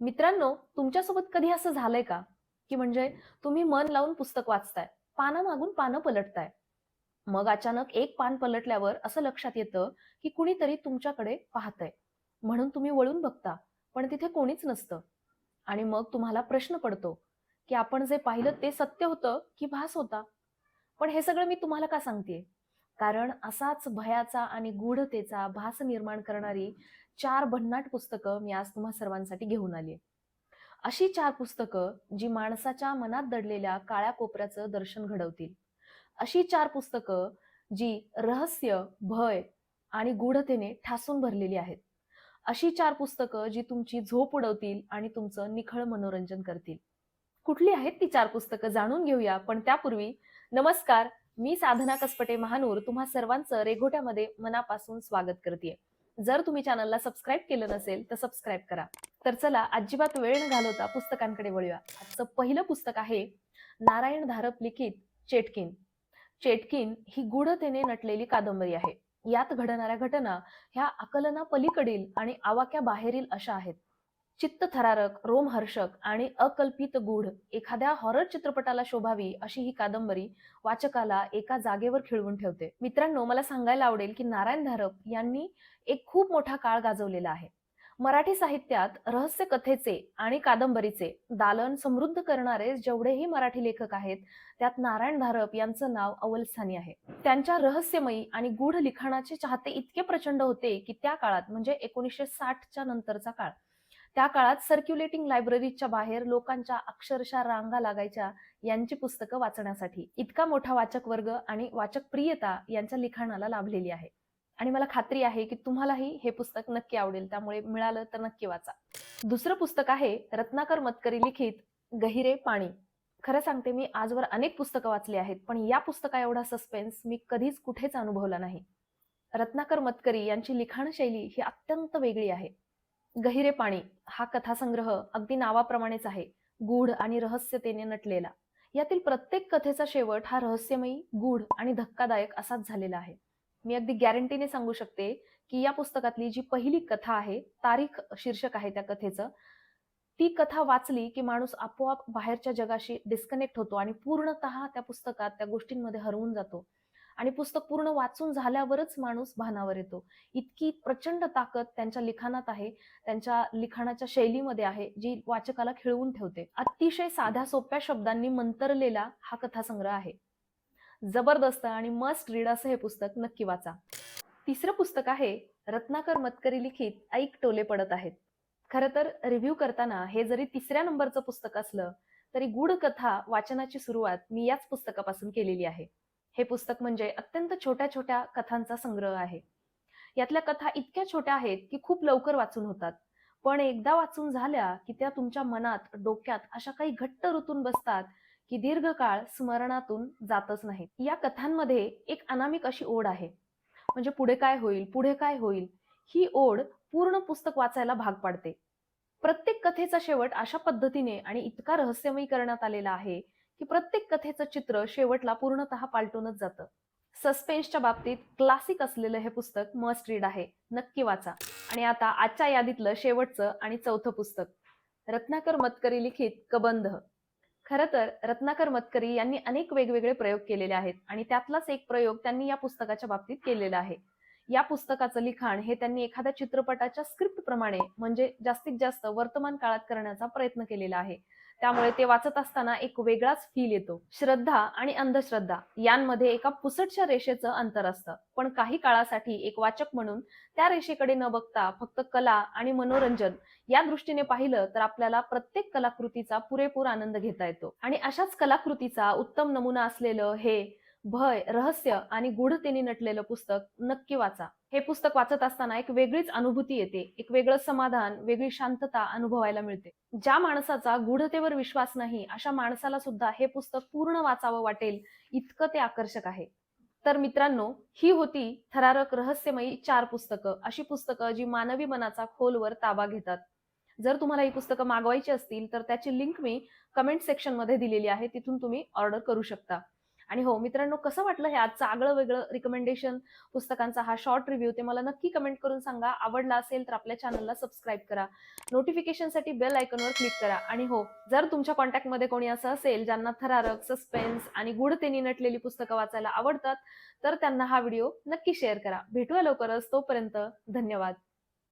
मित्रांनो तुमच्यासोबत कधी असं झालंय का? की म्हणजे तुम्ही मन लावून पुस्तक वाचताय पानं मागून पानं पलटताय. मग अचानक एक पान पलटल्यावर असं लक्षात येतं की कुणीतरी तुमच्याकडे पाहतंय. म्हणून तुम्ही वळून बघता पण तिथे कोणीच नसतं. आणि मग तुम्हाला प्रश्न पडतो की आपण जे पाहिलं ते सत्य होतं की भास होता? पण हे सगळं मी तुम्हाला का सांगते कारण असाच भयाचा आणि गूढतेचा भास निर्माण करणारी चार भन्नाट पुस्तकं मी आज तुम्हा सर्वांसाठी घेऊन आली अशी चार पुस्तकं जी माणसाच्या मनात दडलेल्या काळ्या कोपऱ्याचं दर्शन घडवतील. अशी चार पुस्तकं जी रहस्य भय आणि गूढतेने ठासून भरलेली आहेत. अशी चार पुस्तकं जी तुमची झोप उडवतील आणि तुमचं निखळ मनोरंजन करतील. कुठली आहेत ती चार पुस्तकं जाणून घेऊया पण त्यापूर्वी नमस्कार मी साधना कसपटे महानूर तुम्हा सर्वांचं रेघोट्यामध्ये मनापासून स्वागत करते जर तुम्ही चॅनलला सबस्क्राईब केलं नसेल तर सबस्क्राईब करा. तर चला अजिबात वेळ न घालवता पुस्तकांकडे वळूया. आजचं पहिलं पुस्तक आहे नारायण धारप लिखित चेटकिन. चेटकिन ही गूढतेने नटलेली कादंबरी आहे. यात घडणाऱ्या घटना ह्या आकलना पलीकडील आणि आवाक्या बाहेरील अशा आहेत. चित्तथरारक रोमहर्षक आणि अकल्पित गूढ एखाद्या हॉरर चित्रपटाला शोभावी अशी ही कादंबरी वाचकाला एका जागेवर खिळवून ठेवते. मित्रांनो मला सांगायला आवडेल की नारायण धारप यांनी एक खूप मोठा काळ गाजवलेला आहे. मराठी साहित्यात रहस्य कथेचे आणि कादंबरीचे दालन समृद्ध करणारे जेवढेही मराठी लेखक आहेत त्यात नारायण धारप यांचं नाव अव्वलस्थानी आहे. त्यांच्या रहस्यमयी आणि गूढ लिखाणाचे चाहते इतके प्रचंड होते की त्या काळात म्हणजे एकोणीसशे साठच्या नंतरचा काळ त्या काळात सर्क्युलेटिंग लायब्ररीच्या बाहेर लोकांच्या अक्षरशः रांगा लागायच्या यांची पुस्तकं वाचण्यासाठी. इतका मोठा वाचक वर्ग आणि वाचक प्रियता यांच्या लिखाणाला लाभलेली आहे. आणि मला खात्री आहे की तुम्हालाही हे पुस्तक नक्की आवडेल त्यामुळे मिळालं तर नक्की वाचा. दुसरं पुस्तक आहे रत्नाकर मतकरी लिखित गहिरे पाणी. खरं सांगते मी आजवर अनेक पुस्तकं वाचली आहेत पण या पुस्तका एवढा सस्पेन्स मी कधीच कुठेच अनुभवला नाही. रत्नाकर मतकरी यांची लिखाण शैली ही अत्यंत वेगळी आहे. गहिरे पाणी हा कथासंग्रह अगदी नावाप्रमाणेच आहे. गूढ आणि रहस्यतेने नटलेला. यातील प्रत्येक कथेचा शेवट हा रहस्यमयी गूढ आणि धक्कादायक असाच झालेला आहे. मी अगदी गॅरंटीने सांगू शकते की या पुस्तकातली जी पहिली कथा आहे तारीख शीर्षक आहे त्या कथेचं ती कथा वाचली की माणूस आपोआप बाहेरच्या जगाशी डिस्कनेक्ट होतो आणि पूर्णतः त्या पुस्तकात त्या गोष्टींमध्ये हरवून जातो. आणि पुस्तक पूर्ण वाचून झाल्यावरच माणूस भानावर येतो. इतकी प्रचंड ताकद त्यांच्या लिखाणात आहे. त्यांच्या लिखाणाच्या शैलीमध्ये आहे जी वाचकाला खिळवून ठेवते. अतिशय साध्या सोप्या शब्दांनी मंतरलेला हा कथासंग्रह आहे. जबरदस्त आणि मस्ट रीड असं हे पुस्तक नक्की वाचा. तिसरं पुस्तक आहे रत्नाकर मतकरी लिखित ऐक टोले पडत आहेत. खरं तर रिव्ह्यू करताना हे जरी तिसऱ्या नंबरचं पुस्तक असलं तरी गूढ कथा वाचनाची सुरुवात मी याच पुस्तकापासून केलेली आहे. हे पुस्तक म्हणजे अत्यंत छोट्या छोट्या कथांचा संग्रह आहे. यातल्या कथा इतक्या छोट्या आहेत की खूप लवकर वाचून होतात. पण एकदा वाचून झाल्या की त्या तुमच्या मनात डोक्यात अशा काही घट्ट ऋतून बसतात की दीर्घकाळ स्मरणातून जातच नाहीत. या कथांमध्ये एक अनामिक अशी ओढ आहे. म्हणजे पुढे काय होईल पुढे काय होईल ही ओढ पूर्ण पुस्तक वाचायला भाग पाडते. प्रत्येक कथेचा शेवट अशा पद्धतीने आणि इतका रहस्यमयी करण्यात आलेला आहे की प्रत्येक कथेचं चित्र शेवटला पूर्णतः पालटूनच जातं. सस्पेन्सच्या बाबतीत क्लासिक असलेलं हे पुस्तक मस्ट रीड आहे. नक्की वाचा. आणि आता आजच्या यादीतलं शेवटचं आणि चौथं पुस्तक. रत्नाकर मतकरी लिखित कबंध. खरं तर रत्नाकर मतकरी यांनी अनेक वेगवेगळे प्रयोग केलेले आहेत आणि त्यातलाच एक प्रयोग त्यांनी या पुस्तकाच्या बाबतीत केलेला आहे. या पुस्तकाचं लिखाण हे त्यांनी एखाद्या चित्रपटाच्या स्क्रिप्ट प्रमाणे म्हणजे जास्तीत जास्त वर्तमान काळात करण्याचा प्रयत्न केलेला आहे. त्यामुळे ते वाचत असताना एक वेगळाच फील येतो. श्रद्धा आणि अंधश्रद्धा यांमध्ये एका पुसटच्या रेषेचं अंतर असतं. पण काही काळासाठी एक वाचक म्हणून त्या रेषेकडे न बघता फक्त कला आणि मनोरंजन या दृष्टीने पाहिलं तर आपल्याला प्रत्येक कलाकृतीचा पुरेपूर आनंद घेता येतो. आणि अशाच कलाकृतीचा उत्तम नमुना असलेलं हे भय रहस्य आणि गूढतेने नटलेलं पुस्तक नक्की वाचा. हे पुस्तक वाचत असताना एक वेगळीच अनुभूती येते एक वेगळं समाधान वेगळी शांतता अनुभवायला मिळते. ज्या माणसाचा गूढतेवर विश्वास नाही अशा माणसाला सुद्धा हे पुस्तक पूर्ण वाचावं वाटेल इतकं ते आकर्षक आहे. तर मित्रांनो ही होती थरारक रहस्यमयी चार पुस्तकं. अशी पुस्तकं जी मानवी मनाचा खोलवर ताबा घेतात. जर तुम्हाला ही पुस्तकं मागवायची असतील तर त्याची लिंक मी कमेंट सेक्शनमध्ये दिलेली आहे तिथून तुम्ही ऑर्डर करू शकता. आणि हो मित्रांनो कसं वाटलं हे आजचं आगळं वेगळं रिकमेंडेशन पुस्तकांचा हा शॉर्ट रिव्ह्यू ते मला नक्की कमेंट करून सांगा. आवडला असेल तर आपल्या चॅनलला सबस्क्राईब करा. नोटिफिकेशनसाठी बेल आयकॉनवर क्लिक करा. आणि हो जर तुमच्या कॉन्टॅक्टमध्ये कोणी असं असेल ज्यांना थरारक सस्पेन्स आणि गुढतेनी नटलेली पुस्तकं वाचायला आवडतात तर त्यांना हा व्हिडिओ नक्की शेअर करा. भेटूया लवकरच. तोपर्यंत धन्यवाद.